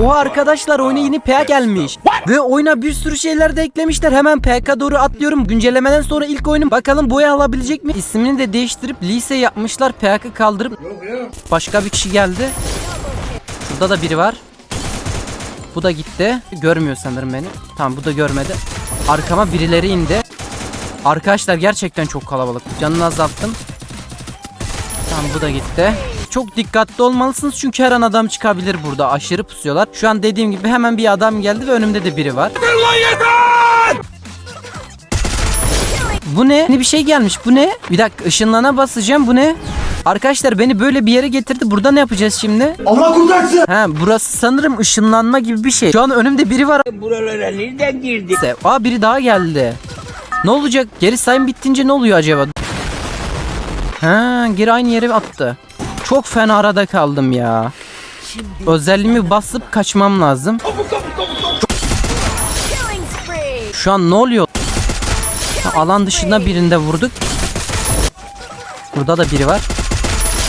Oha arkadaşlar oyuna yeni PK gelmiş. Ve oyuna bir sürü şeyler de eklemişler. Hemen PK doğru atlıyorum. Güncellemeden sonra ilk oyunum. Bakalım boya alabilecek mi? İsmini de değiştirip lise yapmışlar. PK kaldırıp. Başka bir kişi geldi. Burada da biri var. Bu da gitti. Görmüyor sanırım beni. Tamam bu da görmedi. Arkama birileri indi. Arkadaşlar gerçekten çok kalabalık. Canını azalttım. Tamam bu da gitti. Çok dikkatli olmalısınız çünkü her an adam çıkabilir burada. Aşırı pusuyorlar. Şu an dediğim gibi hemen bir adam geldi ve önümde de biri var. Bu ne? Yeni bir şey gelmiş. Bu ne? Bir dakika ışınlana basacağım. Bu ne? Arkadaşlar beni böyle bir yere getirdi. Burada ne yapacağız şimdi? Allah kurtarsın. Ha burası sanırım ışınlanma gibi bir şey. Şu an önümde biri var. Buralara nereden girdi? Aa biri daha geldi. Ne olacak? Geri sayım bittince ne oluyor acaba? Ha geri aynı yere attı. Çok fena arada kaldım ya. Özelliğimi basıp kaçmam lazım. Şu an ne oluyor? Alan dışında birinde vurduk. Burada da biri var.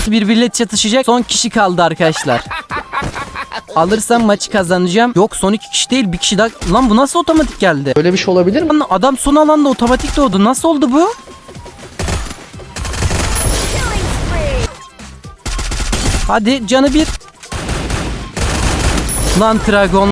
Birbiriyle çatışacak. Son kişi kaldı arkadaşlar. Alırsam maçı kazanacağım. Yok son iki kişi değil bir kişi daha. Lan bu nasıl otomatik geldi? Böyle bir şey olabilir mi? Lan adam son alanda otomatik doğdu. Nasıl oldu bu? Hadi canı bir. Lan Dragon.